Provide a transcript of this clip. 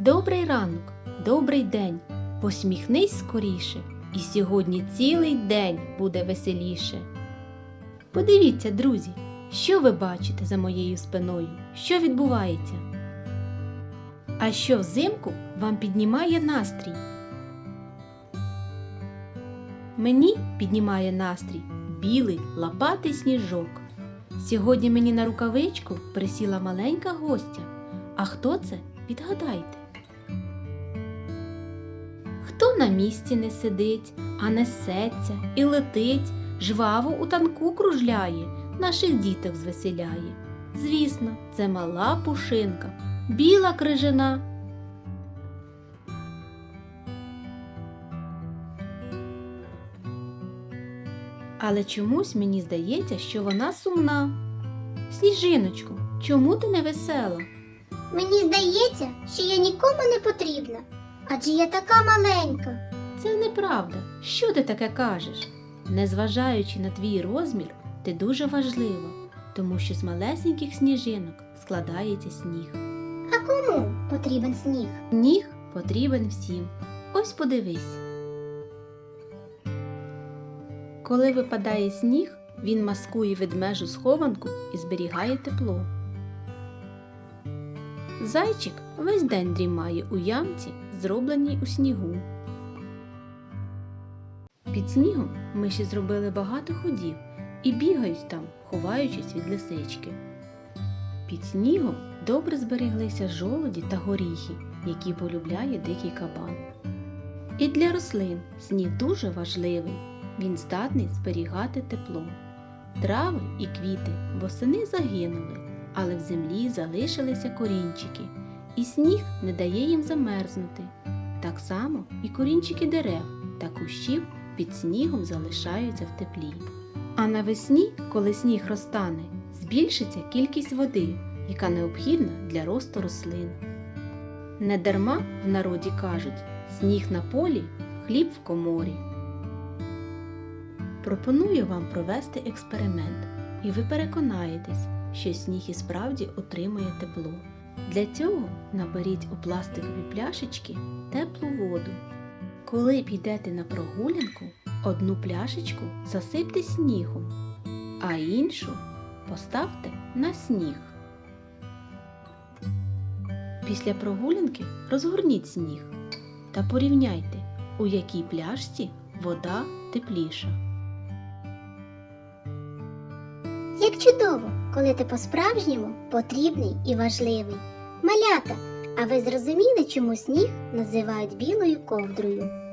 Добрий ранок, добрий день. Посміхнись скоріше, і сьогодні цілий день буде веселіше. Подивіться, друзі, що ви бачите за моєю спиною, що відбувається. А що взимку вам піднімає настрій? Мені піднімає настрій білий лопатий сніжок. Сьогодні мені на рукавичку присіла маленька гостя. А хто це? Відгадайте. Хто на місці не сидить, а несеться і летить, жваво у танку кружляє, наших діток звеселяє. Звісно, це мала пушинка, біла крижина. Але чомусь мені здається, що вона сумна. Сніжиночко, чому ти не весела? Мені здається, що я нікому не потрібна, адже я така маленька. Це неправда. Що ти таке кажеш? Незважаючи на твій розмір, ти дуже важлива, тому що з малесеньких сніжинок складається сніг. А кому потрібен сніг? Сніг потрібен всім. Ось подивись. Коли випадає сніг, він маскує ведмежу схованку і зберігає тепло. Зайчик весь день дрімає у ямці, зробленій у снігу. Під снігом миші зробили багато ходів і бігають там, ховаючись від лисички. Під снігом добре збереглися жолоді та горіхи, які полюбляє дикий кабан. І для рослин сніг дуже важливий, він здатний зберігати тепло. Трави і квіти восени загинули, але в землі залишилися корінчики, і сніг не дає їм замерзнути. Так само і корінчики дерев та кущів під снігом залишаються в теплі. А навесні, коли сніг розтане, збільшиться кількість води, яка необхідна для росту рослин. Недарма в народі кажуть сніг на полі, хліб в коморі. Пропоную вам провести експеримент, і ви переконаєтесь, що сніг і справді отримує тепло. Для цього наберіть у пластикові пляшечки теплу воду. Коли підете на прогулянку, одну пляшечку засипте снігом, а іншу поставте на сніг. Після прогулянки розгорніть сніг та порівняйте, у якій пляшці вода тепліша. Як чудово, коли ти по-справжньому потрібний і важливий. Малята, а ви зрозуміли, чому сніг називають білою ковдрою?